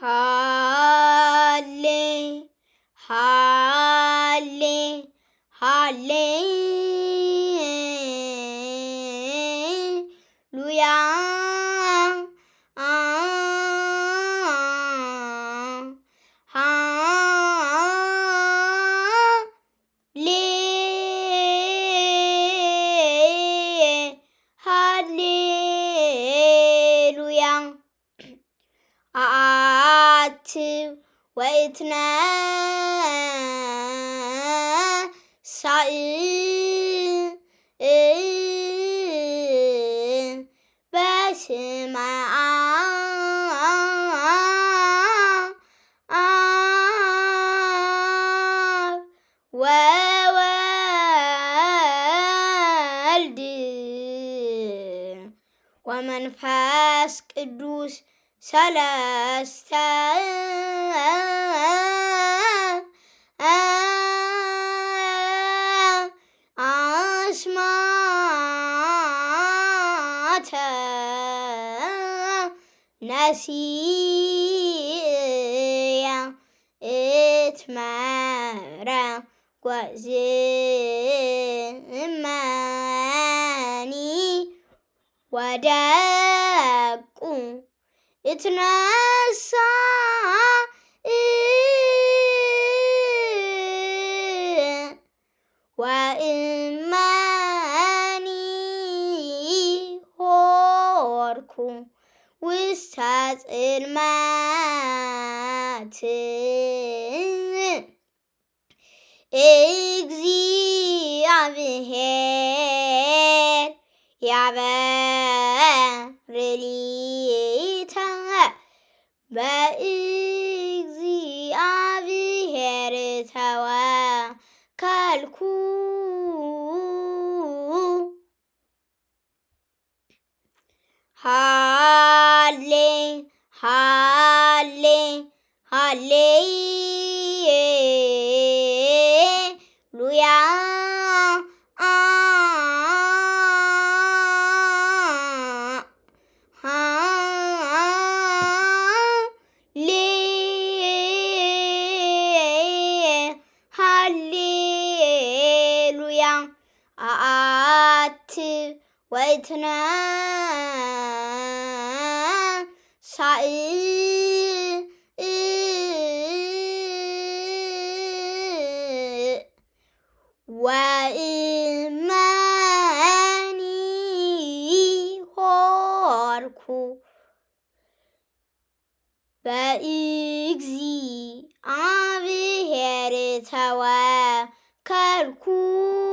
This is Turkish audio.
Hale, hale, hale. Luya. Hallelujah. Ah. ah وعدت وإتنا سعي بسمع ووالدي. ومنفاس قدوس Seleste Aşma Nesiye etmere Gözümeni Vedekun ወደቁ እትነሳ ወእመኒ ሆርኩ ውስተ ጽልመት እግዚአብሔር ያበርሊተ በእግዚአብሔር ተወከልኩ ሃሌ ሃሌ ሃሌ عاتب واثنان صعيد وإيماني هاركو بإجزي عم بهر توكلكو